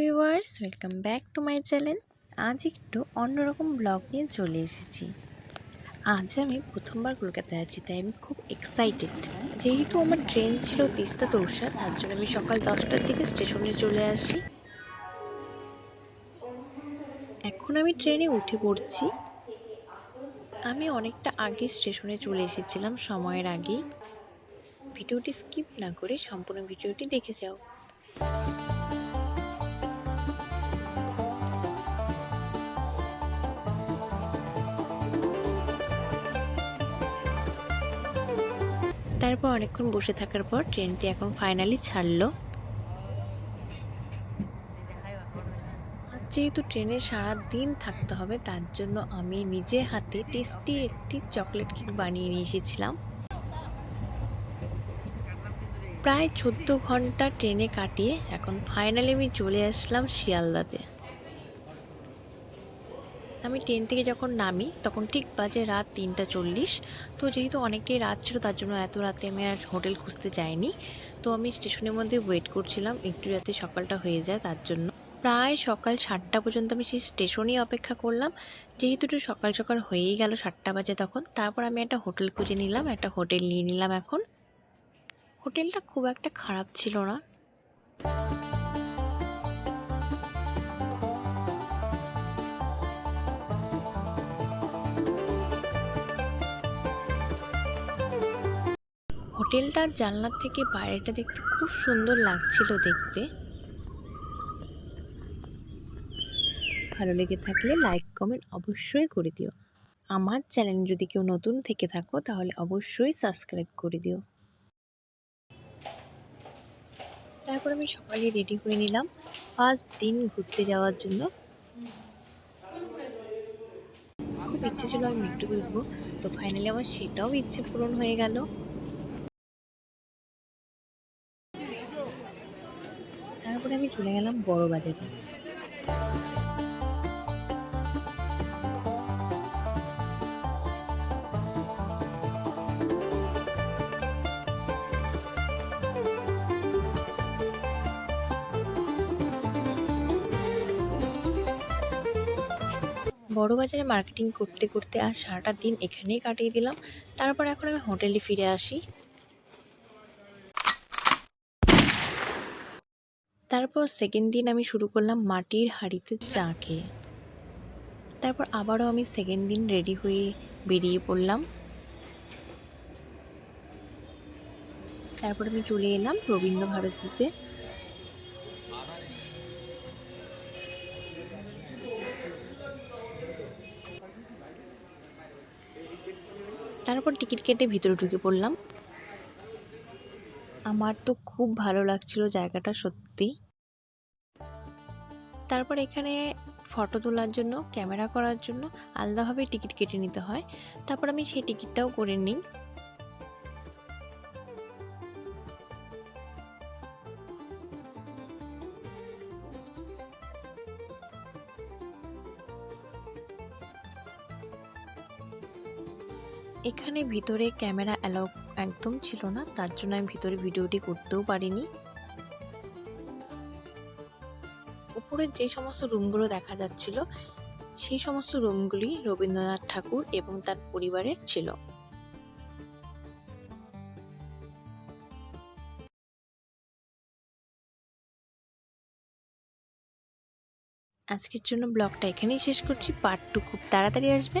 Viewers, welcome back to my channel. আজ একটু অন্যরকম ব্লগ নিয়ে চলে এসেছি। আজ আমি প্রথমবার কলকাতায় আছি, তাই আমি খুব এক্সাইটেড যেহেতু আমার ট্রেন ছিল তিস্তা তৌসা তার জন্য আমি সকাল দশটার দিকে স্টেশনে চলে আসি। এখন আমি ট্রেনে উঠে পড়ছি। আমি অনেকটা আগে স্টেশনে চলে এসেছিলাম, সময়ের আগেই। ভিডিওটি স্কিপ না করে সম্পূর্ণ ভিডিওটি দেখে যাও। তারপর অনেকক্ষণ বসে থাকার পর ট্রেনটি এখন ফাইনালি ছাড়লো। যেহেতু ট্রেনে সারা দিন থাকতে হবে, তার জন্য আমি নিজে হাতে টেস্টি একটি চকলেট কেক বানিয়ে নিয়ে এসেছিলাম। প্রায় চোদ্দ ঘণ্টা ট্রেনে কাটিয়ে এখন ফাইনালি আমি চলে আসলাম শিয়ালদাতে। আমি ট্রেন থেকে যখন নামি, তখন ঠিক বাজে রাত তিনটা চল্লিশ। তো যেহেতু অনেকটাই রাত ছিল, তার জন্য এত রাতে আমি আর হোটেল খুঁজতে যাইনি। তো আমি স্টেশনের মধ্যে ওয়েট করছিলাম, একটু যাতে সকালটা হয়ে যায় তার জন্য। প্রায় সকাল সাতটা পর্যন্ত আমি সেই স্টেশনেই অপেক্ষা করলাম। যেহেতু একটু সকাল সকাল হয়েই গেল সাতটা বাজে তখন, তারপর আমি একটা হোটেল খুঁজে নিলাম, একটা হোটেল নিয়ে নিলাম এখন। হোটেলটা খুব একটা খারাপ ছিল না হোটেলটার জানলার থেকে বাইরেটা দেখতে খুব সুন্দর লাগছিল দেখতে। ভালো লেগে থাকলে লাইক, কমেন্ট অবশ্যই করে দিও। আমার চ্যানেল যদি কেউ নতুন থেকে থাকো, তাহলে অবশ্যই সাবস্ক্রাইব করে দিও। তারপর আমি সকালে রেডি হয়ে নিলাম ফার্স্ট দিন ঘুরতে যাওয়ার জন্য। খুব ইচ্ছে ছিল আমি একটু উঠবো তো ফাইনালি আমার সেটাও ইচ্ছে পূরণ হয়ে গেল তারপরে আমি চলে গেলাম বড় বাজারে। বড় বাজারে মার্কেটিং করতে করতে আর সারাটা দিন এখানেই কাটিয়ে দিলাম। তারপর এখন আমি হোটেলে ফিরে আসি। তারপর সেকেন্ড দিন আমি শুরু করলাম মাটির হাঁড়িতে চা খেয়ে। তারপর আবারও আমি সেকেন্ড দিন রেডি হয়ে বেরিয়ে পড়লাম। তারপর আমি চলে এলাম রবীন্দ্র ভারতীতে তারপর টিকিট কেটে ভিতরে ঢুকে পড়লাম। আমার তো খুব ভালো লাগছিল জায়গাটা সত্যি। তারপর এখানে ফটো তোলার জন্য, ক্যামেরা করার জন্য আলাদাভাবে টিকিট কেটে নিতে হয়। তারপর আমি সেই টিকিটটাও করে নিই। এখানে ভিতরে ক্যামেরা অ্যালাউ একদম ছিল না, তার জন্য আমি ভিতরে ভিডিওটি করতেও পারিনি। উপরে যে সমস্ত রুমগুলো দেখা যাচ্ছিল, সেই সমস্ত রুমগুলি রবীন্দ্রনাথ ঠাকুর এবং তার পরিবারের ছিল। আজকের জন্য ব্লগটা এখানেই শেষ করছি। পার্ট টু খুব তাড়াতাড়ি আসবে।